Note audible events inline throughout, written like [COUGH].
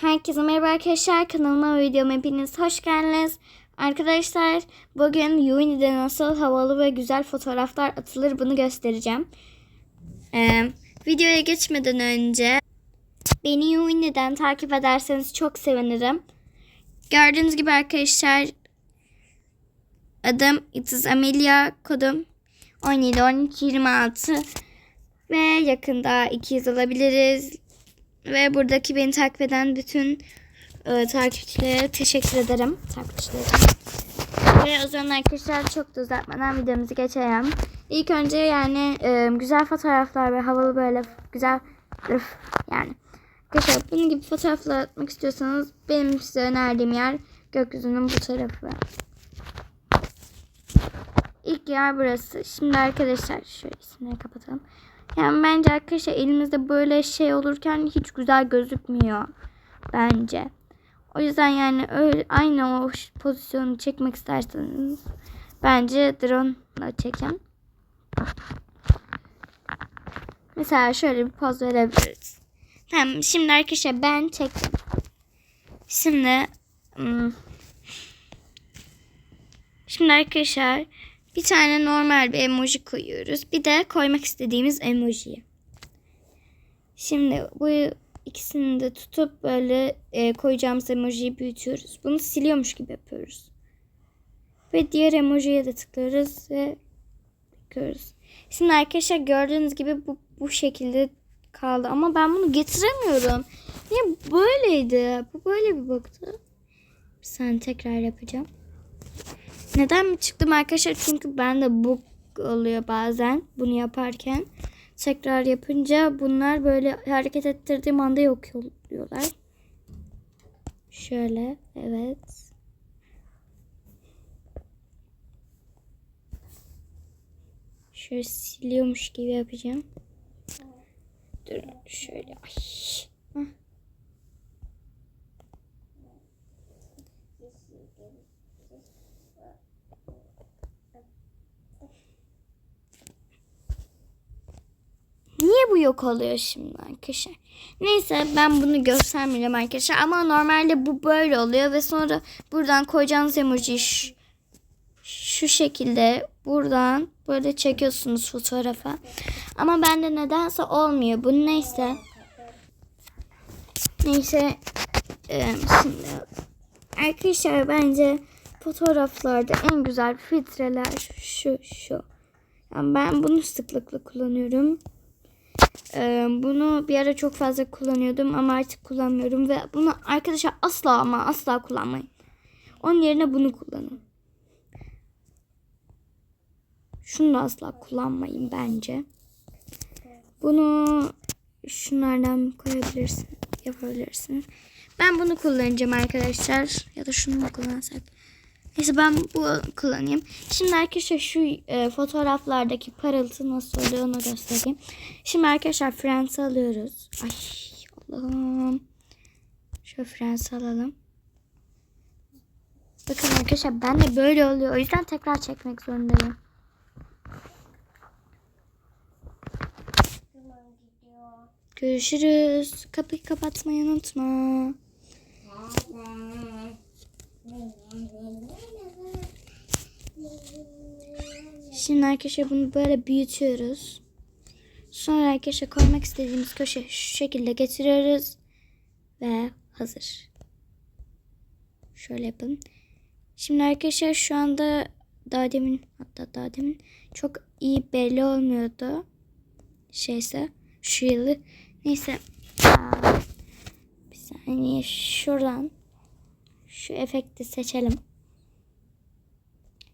Herkese merhaba arkadaşlar. Kanalıma videoma hepiniz hoş geldiniz. Arkadaşlar bugün Uni'de nasıl havalı ve güzel fotoğraflar atılır bunu göstereceğim. Ee, videoya geçmeden önce beni Uni'den takip ederseniz çok sevinirim. Gördüğünüz gibi arkadaşlar adım It is Amelia kodum 17 13 26 ve yakında 200 alabiliriz. Ve buradaki beni takip eden bütün e, takipçilere teşekkür ederim. Takipçilere. Ve o zaman arkadaşlar çok da uzatmadan videomuzu geçelim. İlk önce yani e, güzel fotoğraflar ve havalı böyle güzel üf, yani. Arkadaşlar bunun gibi fotoğraflar atmak istiyorsanız benim size önerdiğim yer gökyüzünün bu tarafı. İlk yer burası. Şimdi arkadaşlar şöyle isimleri kapatalım. Yani bence arkadaşlar elimizde böyle şey olurken hiç güzel gözükmüyor. Bence. O yüzden yani öyle aynı o pozisyonu çekmek isterseniz bence drone ile çekin. Mesela şöyle bir poz verebiliriz. Tamam şimdi arkadaşlar ben çektim. Şimdi hmm, Şimdi arkadaşlar bir tane normal bir emoji koyuyoruz. Bir de koymak istediğimiz emojiyi. Şimdi bu ikisini de tutup böyle e, koyacağımız emojiyi büyütüyoruz. Bunu siliyormuş gibi yapıyoruz. Ve diğer emojiye de tıklıyoruz ve bakıyoruz. Şimdi arkadaşlar gördüğünüz gibi bu, bu şekilde kaldı. Ama ben bunu getiremiyorum. Niye böyleydi? Bu böyle bir baktı. Saniye tekrar yapacağım. Neden mi çıktım arkadaşlar? Çünkü ben de bu oluyor bazen bunu yaparken. Tekrar yapınca bunlar böyle hareket ettirdiğim anda yok oluyorlar. Şöyle evet. Şöyle siliyormuş gibi yapacağım. Dur şöyle. Ay. Niye bu yok oluyor şimdi arkadaşlar? Neyse ben bunu göstermeyeceğim arkadaşlar. Ama normalde bu böyle oluyor ve sonra buradan koyacağınız emoji şu şekilde buradan böyle çekiyorsunuz fotoğrafa. Ama bende nedense olmuyor. Bu neyse. Neyse. Ee, şimdi arkadaşlar bence fotoğraflarda en güzel filtreler şu şu. Yani ben bunu sıklıkla kullanıyorum. Ee, bunu bir ara çok fazla kullanıyordum ama artık kullanmıyorum ve bunu arkadaşlar asla ama asla kullanmayın. Onun yerine bunu kullanın. Şunu da asla kullanmayın bence. Bunu şunlardan koyabilirsin, yapabilirsiniz. Ben bunu kullanacağım arkadaşlar. Ya da şunu mu kullansak? Neyse ben bu kullanayım. Şimdi arkadaşlar şu e, fotoğraflardaki parıltı nasıl oluyor onu göstereyim. Şimdi arkadaşlar Friends alıyoruz. Ay Allah'ım. Şöyle Friends alalım. Bakın arkadaşlar ben de böyle oluyor. O yüzden tekrar çekmek zorundayım. Görüşürüz. Kapıyı kapatmayı unutma. Şimdi arkadaşlar bunu böyle büyütüyoruz. Sonra arkadaşlar koymak istediğimiz köşe şu şekilde getiriyoruz. Ve hazır. Şöyle yapın. Şimdi arkadaşlar şu anda daha demin hatta daha demin çok iyi belli olmuyordu. Şeyse şu yılı. Neyse. Aa, bir saniye şuradan şu efekti seçelim.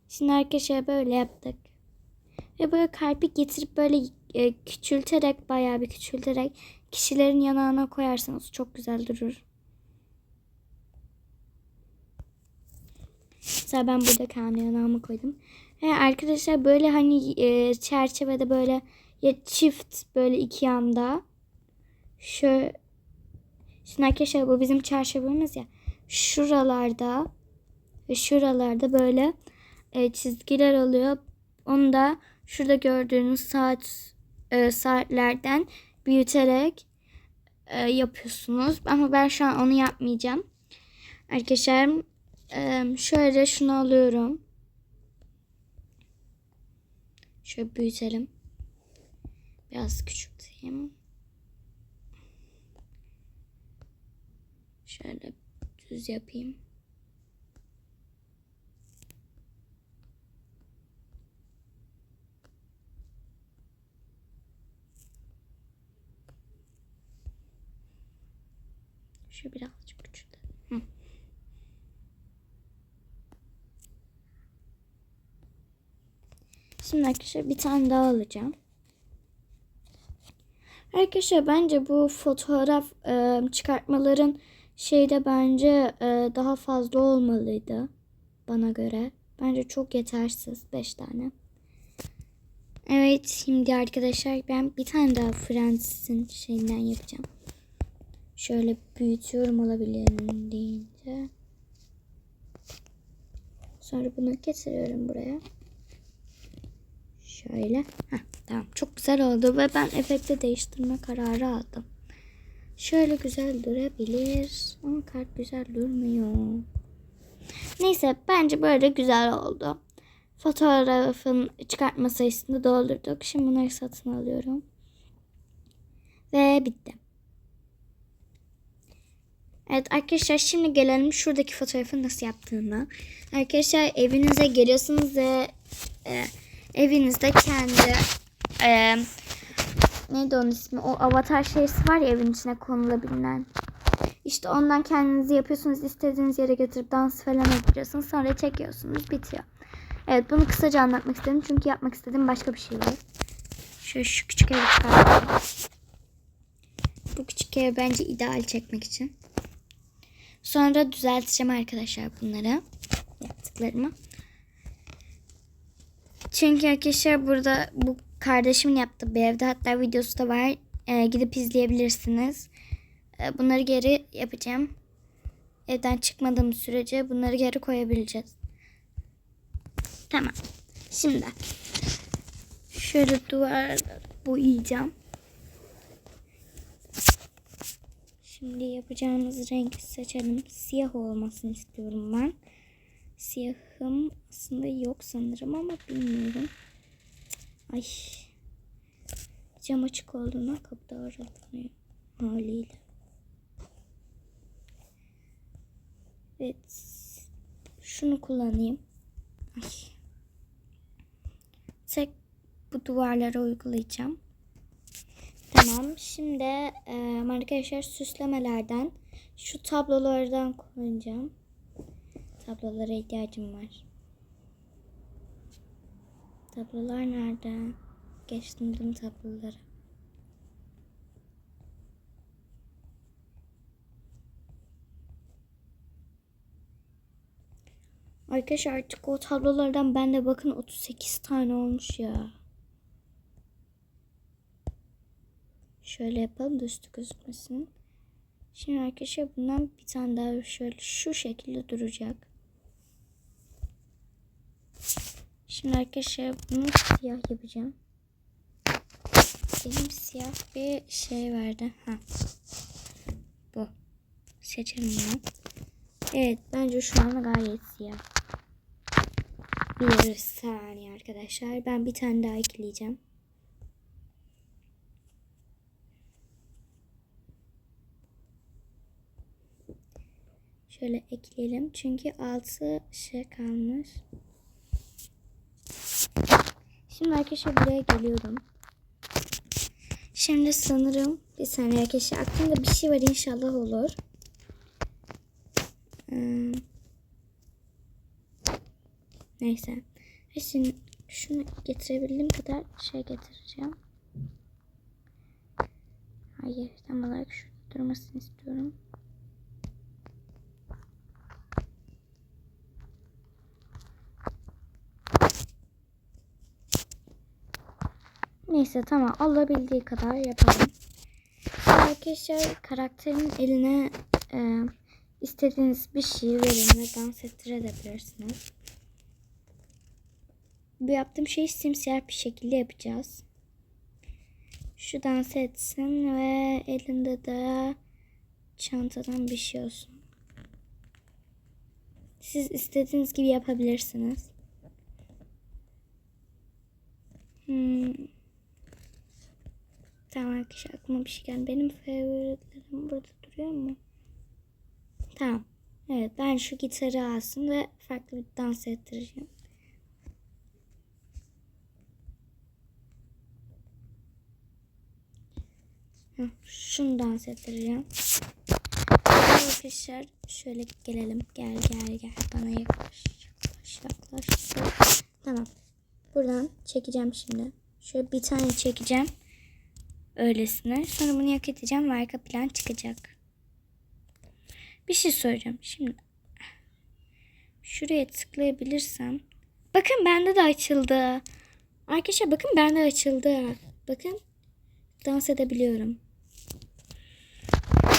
Şimdi arkadaşlar böyle yaptık. Ve böyle kalbi getirip böyle e, küçülterek bayağı bir küçülterek kişilerin yanağına koyarsanız çok güzel durur. Mesela ben burada kendi yanağımı koydum. Ve arkadaşlar böyle hani e, çerçevede böyle ya çift böyle iki yanda şu Şimdi arkadaşlar bu bizim çerçevemiz ya. Şuralarda ve şuralarda böyle e, çizgiler oluyor. Onu da şurada gördüğünüz saat e, saatlerden büyüterek e, yapıyorsunuz. Ama ben şu an onu yapmayacağım. Arkadaşlar e, şöyle şunu alıyorum. Şöyle büyütelim. Biraz küçülteyim. Şöyle düz yapayım. Şu birazcık küçültelim. Şimdi arkadaşlar bir tane daha alacağım. Arkadaşlar bence bu fotoğraf e, çıkartmaların şeyde bence e, daha fazla olmalıydı. Bana göre. Bence çok yetersiz. 5 tane. Evet şimdi arkadaşlar ben bir tane daha Friends'in şeyinden yapacağım. Şöyle büyütüyorum olabildiğince. Sonra bunu getiriyorum buraya. Şöyle. Heh, tamam çok güzel oldu ve ben efekti değiştirme kararı aldım. Şöyle güzel durabilir ama kart güzel durmuyor. Neyse bence böyle güzel oldu. Fotoğrafın çıkartma sayısını doldurduk. Şimdi bunları satın alıyorum. Ve bitti. Evet arkadaşlar şimdi gelelim şuradaki fotoğrafı nasıl yaptığına. Arkadaşlar evinize geliyorsunuz ve e, evinizde kendi e, neydi onun ismi? O avatar şeysi var ya evin içine konulabilen. İşte ondan kendinizi yapıyorsunuz. istediğiniz yere götürüp dans falan yapıyorsunuz. Sonra çekiyorsunuz. Bitiyor. Evet bunu kısaca anlatmak istedim. Çünkü yapmak istediğim başka bir şey var. Şöyle şu küçük evi çıkartalım. Bu küçük ev bence ideal çekmek için. Sonra düzelteceğim arkadaşlar bunları. Yaptıklarımı. Çünkü arkadaşlar burada bu kardeşimin yaptığı bir evde hatta videosu da var. Ee, gidip izleyebilirsiniz. Ee, bunları geri yapacağım. Evden çıkmadığım sürece bunları geri koyabileceğiz. Tamam. Şimdi şöyle duvar boyayacağım. Şimdi yapacağımız rengi seçelim. Siyah olmasını istiyorum ben. Siyahım aslında yok sanırım ama bilmiyorum. Ay. Cam açık olduğuna kapı da aratmıyor haliyle. Evet. Şunu kullanayım. Ay. Tek bu duvarlara uygulayacağım. Tamam. Şimdi e, arkadaşlar süslemelerden şu tablolardan kullanacağım. Tablolara ihtiyacım var. Tablolar nerede? Geçtim tüm tabloları. Arkadaşlar artık o tablolardan bende bakın 38 tane olmuş ya. Şöyle yapalım da üstü gözükmesin. Şimdi arkadaşlar bundan bir tane daha şöyle şu şekilde duracak. Şimdi arkadaşlar bunu siyah yapacağım. Benim siyah bir şey verdi. Ha. Bu. Bunu. Evet bence şu an gayet siyah. Bir saniye arkadaşlar. Ben bir tane daha ekleyeceğim. Şöyle ekleyelim. Çünkü altı şey kalmış. Şimdi arkadaşlar buraya geliyorum. Şimdi sanırım bir saniye arkadaşlar aklımda bir şey var inşallah olur. Hmm. Neyse. Şimdi şunu getirebildiğim kadar şey getireceğim. Hayır tam olarak şu durmasını istiyorum. Neyse tamam alabildiği kadar yapalım. Arkadaşlar karakterin eline e, istediğiniz bir şey verin ve dans ettirebilirsiniz. Bu yaptığım şeyi simsiyah bir şekilde yapacağız. Şu dans etsin ve elinde de çantadan bir şey olsun. Siz istediğiniz gibi yapabilirsiniz. Hmm. Tamam arkadaşlar aklıma bir şey geldi. Benim favoritlerim burada duruyor mu? Tamam. Evet ben şu gitarı alsın ve farklı bir dans ettireceğim. Şunu dans ettireceğim. Arkadaşlar şöyle gelelim. Gel gel gel bana yaklaş yaklaş yaklaş. Tamam. Buradan çekeceğim şimdi. Şöyle bir tane çekeceğim. Öylesine. Sonra bunu yok edeceğim ve arka plan çıkacak. Bir şey soracağım. Şimdi şuraya tıklayabilirsem. Bakın bende de açıldı. Arkadaşlar bakın bende açıldı. Bakın dans edebiliyorum.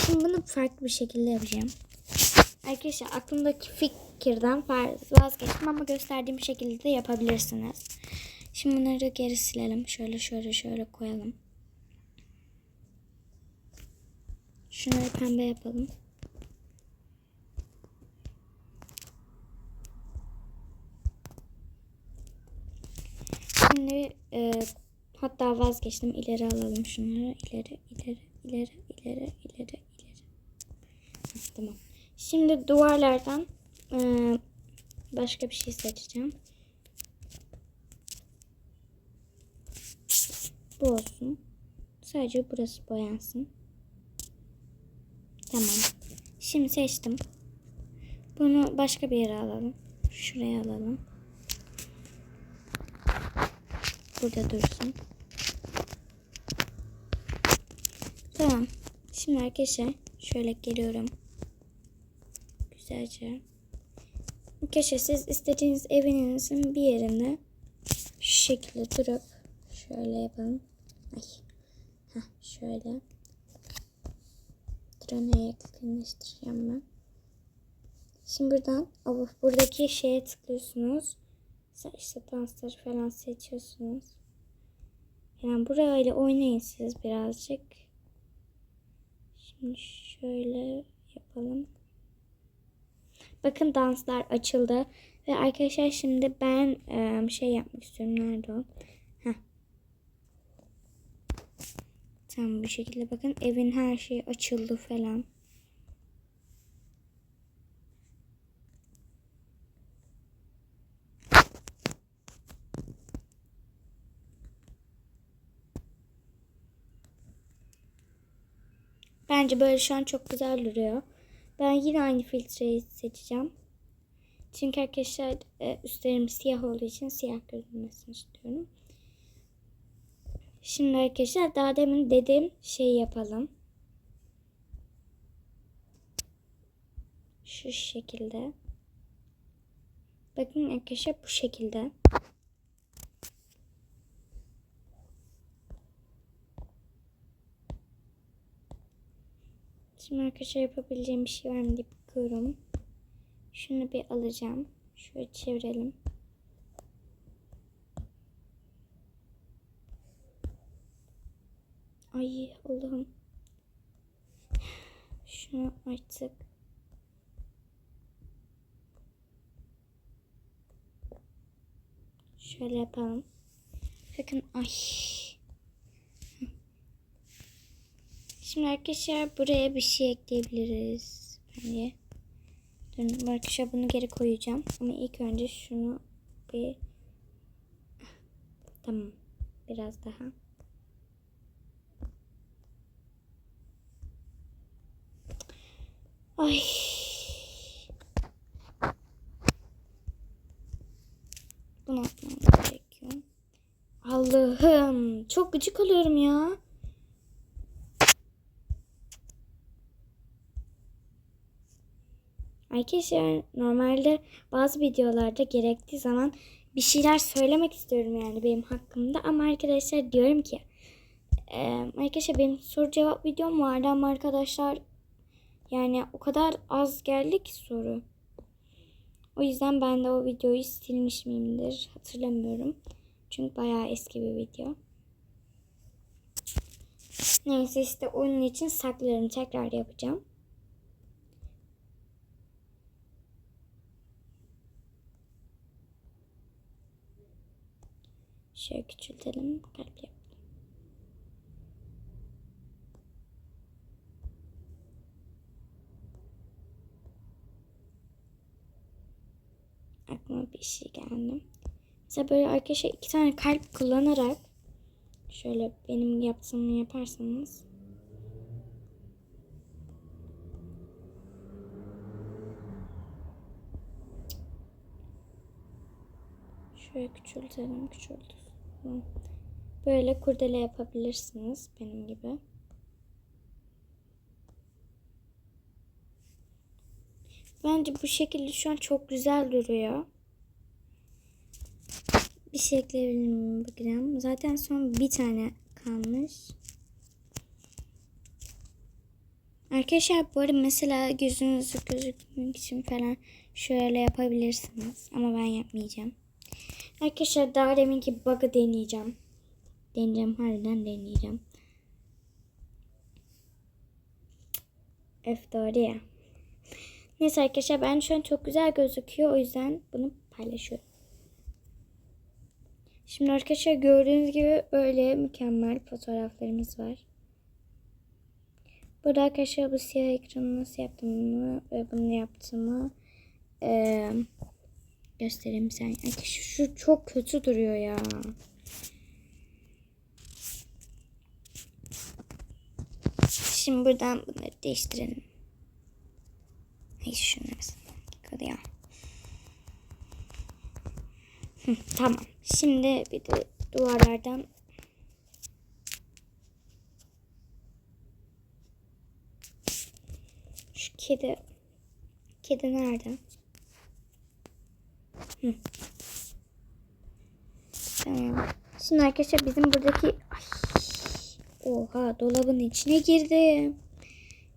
Şimdi bunu farklı bir şekilde yapacağım. Arkadaşlar aklımdaki fikirden vazgeçtim ama gösterdiğim şekilde de yapabilirsiniz. Şimdi bunları geri silelim. Şöyle şöyle şöyle koyalım. Şunları pembe yapalım. Şimdi e, hatta vazgeçtim. İleri alalım şunları. İleri, ileri, ileri, ileri, ileri, ileri. Tamam. Şimdi duvarlardan e, başka bir şey seçeceğim. Bu olsun. Sadece burası boyansın. Tamam. Şimdi seçtim. Bunu başka bir yere alalım. Şuraya alalım. Burada dursun. Tamam. Şimdi arkadaşlar şöyle geliyorum. Güzelce. Arkadaşlar siz istediğiniz evinizin bir yerine şu şekilde durup şöyle yapalım. Ay. Heh, şöyle. Drone'e yakınlaştıracağım ben. Şimdi buradan of, buradaki şeye tıklıyorsunuz. İşte dansları falan seçiyorsunuz. Yani burayla oynayın siz birazcık. Şimdi şöyle yapalım. Bakın danslar açıldı. Ve arkadaşlar şimdi ben şey yapmak istiyorum. Nerede o? Heh. Tamam bu şekilde bakın. Evin her şeyi açıldı falan. Bence böyle şu an çok güzel duruyor. Ben yine aynı filtreyi seçeceğim. Çünkü arkadaşlar e, üstlerim siyah olduğu için siyah görünmesini istiyorum. Şimdi arkadaşlar daha demin dediğim şeyi yapalım. Şu şekilde. Bakın arkadaşlar bu şekilde. Şimdi arkadaşlar yapabileceğim bir şey var mı diye bakıyorum. Şunu bir alacağım. Şöyle çevirelim. Ay Allah'ım. Şunu artık. Şöyle yapalım. Bakın ay. Şimdi arkadaşlar buraya bir şey ekleyebiliriz. Bence. Dur arkadaşlar bunu geri koyacağım. Ama ilk önce şunu bir tamam. Biraz daha. Ay. Bunu atmamız gerekiyor. Allah'ım. Çok gıcık alıyorum ya. Arkadaşlar normalde bazı videolarda gerektiği zaman bir şeyler söylemek istiyorum yani benim hakkımda. Ama arkadaşlar diyorum ki e, arkadaşlar benim soru cevap videom vardı ama arkadaşlar yani o kadar az geldi ki soru. O yüzden ben de o videoyu silmiş miyimdir hatırlamıyorum. Çünkü bayağı eski bir video. Neyse işte onun için saklıyorum. Tekrar yapacağım. Şöyle küçültelim. Kalp yap. Aklıma bir şey geldi. Mesela böyle arkadaşlar iki tane kalp kullanarak şöyle benim yaptığımı yaparsanız Şöyle küçültelim, küçültelim. Böyle kurdele yapabilirsiniz benim gibi. Bence bu şekilde şu an çok güzel duruyor. Bir şey ekleyebilir miyim bakacağım. Zaten son bir tane kalmış. Arkadaşlar bu arada mesela gözünüzü gözükmek için falan şöyle yapabilirsiniz. Ama ben yapmayacağım. Arkadaşlar daha deminki bug'ı deneyeceğim. Deneyeceğim harbiden deneyeceğim. F doğru ya. Neyse arkadaşlar ben şu an çok güzel gözüküyor. O yüzden bunu paylaşıyorum. Şimdi arkadaşlar gördüğünüz gibi böyle mükemmel fotoğraflarımız var. Burada arkadaşlar bu siyah ekranı nasıl yaptığımı ve bunu yaptığımı e, göstereyim sen. Arkadaşlar şu çok kötü duruyor ya. Şimdi buradan bunları değiştirelim. Şunu mesela. Kalıyor. Tamam. Şimdi bir de duvarlardan şu kedi kedi nerede? Hı. Tamam. Şimdi arkadaşlar bizim buradaki Ay. Oha dolabın içine girdim.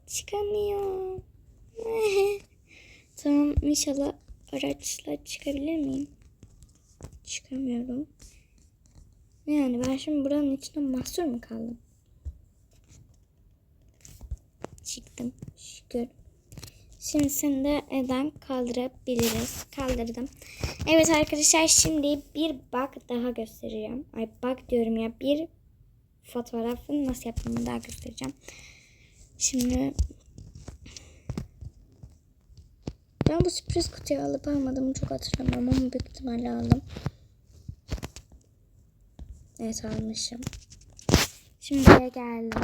Çıkamıyorum. [LAUGHS] tamam inşallah araçla çıkabilir miyim? Çıkamıyorum. Yani ben şimdi buranın içinde mahsur mu kaldım? Çıktım. Şükür. Şimdi seni de evden kaldırabiliriz. Kaldırdım. Evet arkadaşlar şimdi bir bak daha göstereceğim. Ay bak diyorum ya bir fotoğrafın nasıl yaptığımı daha göstereceğim. Şimdi ben bu sürpriz kutuyu alıp almadığımı çok hatırlamıyorum ama büyük ihtimalle aldım. Evet almışım. Şimdi buraya geldim.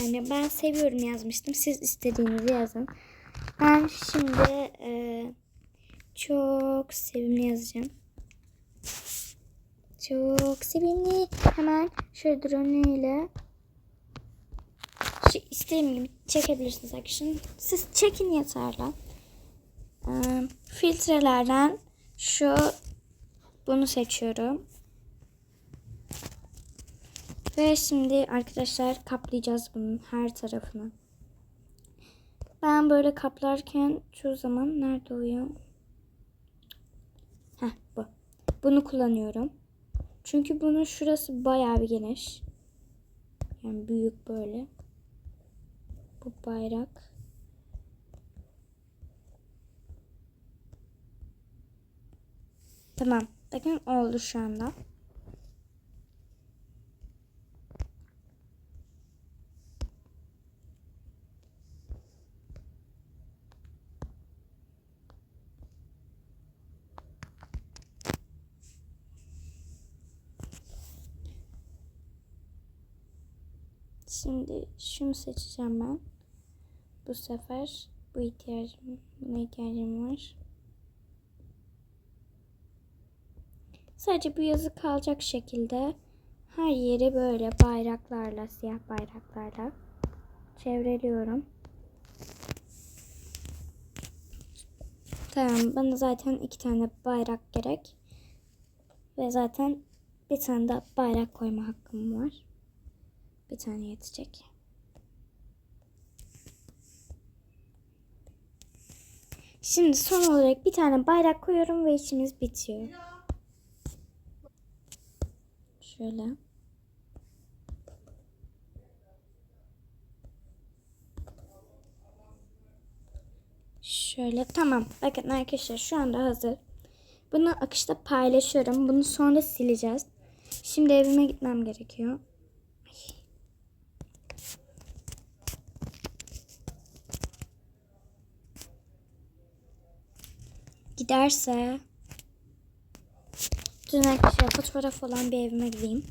Yani ben seviyorum yazmıştım. Siz istediğinizi yazın. Ben şimdi e, çok sevimli yazacağım. Çok sevimli. Hemen şöyle drone ile şu istediğim gibi çekebilirsiniz arkadaşlar. Siz çekin yeterli. Ee, filtrelerden şu bunu seçiyorum. Ve şimdi arkadaşlar kaplayacağız bunun her tarafını. Ben böyle kaplarken çoğu zaman nerede uyuyor? Heh bu. Bunu kullanıyorum. Çünkü bunun şurası bayağı bir geniş. Yani büyük böyle. Bu bayrak. Tamam. Bakın oldu şu anda. Şimdi şunu seçeceğim ben. Bu sefer bu ihtiyacım, buna ihtiyacım var. Sadece bu yazı kalacak şekilde her yeri böyle bayraklarla, siyah bayraklarla çevreliyorum. Tamam bana zaten iki tane bayrak gerek. Ve zaten bir tane de bayrak koyma hakkım var. Bir tane yetecek. Şimdi son olarak bir tane bayrak koyuyorum ve işimiz bitiyor. Şöyle. Şöyle tamam. Bakın arkadaşlar şu anda hazır. Bunu akışta paylaşıyorum. Bunu sonra sileceğiz. Şimdi evime gitmem gerekiyor. Giderse Dün arkadaşlar fotoğraf olan bir evime gideyim.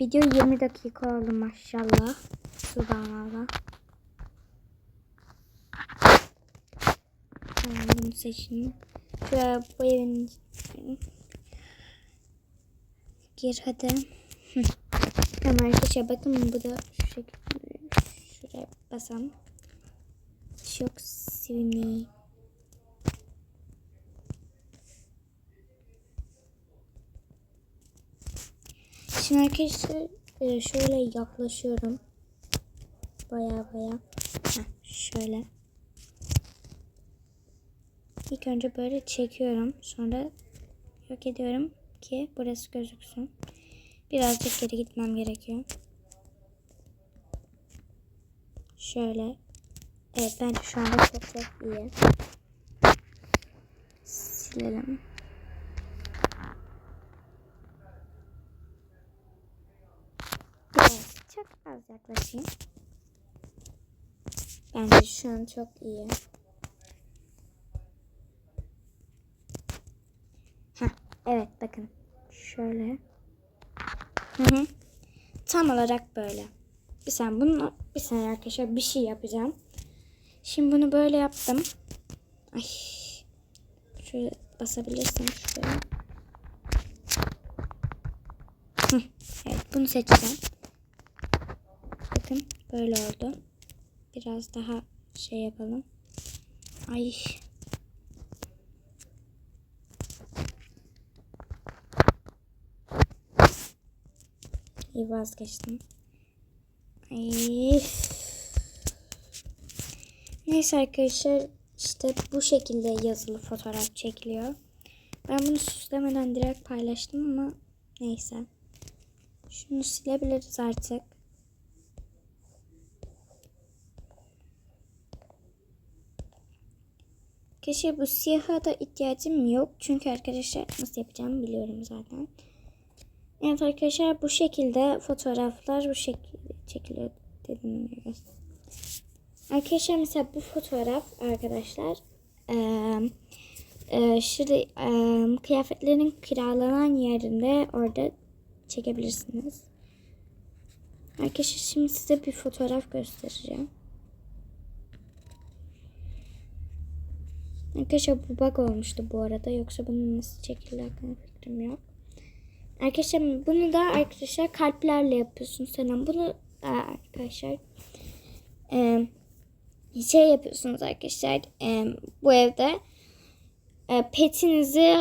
Video 20 dakika oldu maşallah. Subhanallah. Tamam bunu seçeyim. Şuraya bu evin gir hadi. Tamam arkadaşlar bakın bu da şu şekilde şuraya basalım. Çok sevimli. Şimdi arkadaşlar e, şöyle yaklaşıyorum. Baya baya. Şöyle. İlk önce böyle çekiyorum. Sonra yok ediyorum ki burası gözüksün. Birazcık geri gitmem gerekiyor. Şöyle. Evet bence şu anda çok çok iyi. Silelim. Biraz çok az yaklaşayım. Bence şu an çok iyi. Heh, evet bakın. Şöyle. Hı hı. Tam olarak böyle. Bir saniye bunu bir saniye arkadaşlar bir şey yapacağım. Şimdi bunu böyle yaptım. Ay. Şöyle basabilirsem şuraya. Hı, evet bunu seçeceğim. Bakın böyle oldu. Biraz daha şey yapalım. Ay. İyi vazgeçtim. Ay. Neyse arkadaşlar işte bu şekilde yazılı fotoğraf çekiliyor. Ben bunu süslemeden direkt paylaştım ama neyse. Şunu silebiliriz artık. Keşke bu siyaha da ihtiyacım yok. Çünkü arkadaşlar nasıl yapacağımı biliyorum zaten. Evet arkadaşlar bu şekilde fotoğraflar bu şekilde çekiliyor dediğim gibi. Arkadaşlar mesela bu fotoğraf arkadaşlar eee e, şurada e, kıyafetlerin kiralanan yerinde orada çekebilirsiniz. Arkadaşlar şimdi size bir fotoğraf göstereceğim. Arkadaşlar bu bug olmuştu bu arada. Yoksa bunun nasıl çekildi hakkında fikrim yok. Arkadaşlar bunu da arkadaşlar kalplerle yapıyorsunuz. Selam bunu da arkadaşlar şey yapıyorsunuz arkadaşlar bu evde petinizi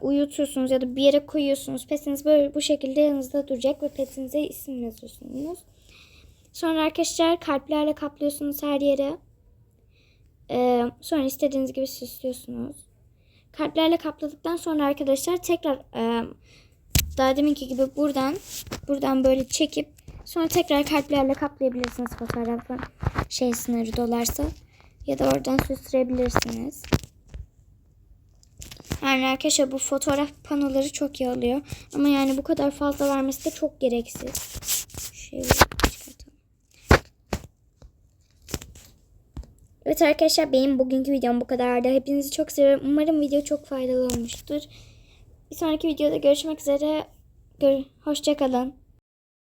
uyutuyorsunuz ya da bir yere koyuyorsunuz. Petiniz böyle bu şekilde yanınızda duracak ve petinize isim yazıyorsunuz. Sonra arkadaşlar kalplerle kaplıyorsunuz her yere. E, sonra istediğiniz gibi süslüyorsunuz. Kalplerle kapladıktan sonra arkadaşlar tekrar e, daha deminki gibi buradan buradan böyle çekip sonra tekrar kalplerle kaplayabilirsiniz fotoğrafın şey sınırı dolarsa ya da oradan süsleyebilirsiniz. Yani arkadaşlar bu fotoğraf panoları çok iyi oluyor. Ama yani bu kadar fazla vermesi de çok gereksiz. Şöyle çıkartalım. Evet arkadaşlar benim bugünkü videom bu kadardı. Hepinizi çok seviyorum. Umarım video çok faydalı olmuştur. Bir sonraki videoda görüşmek üzere. Gör Hoşçakalın.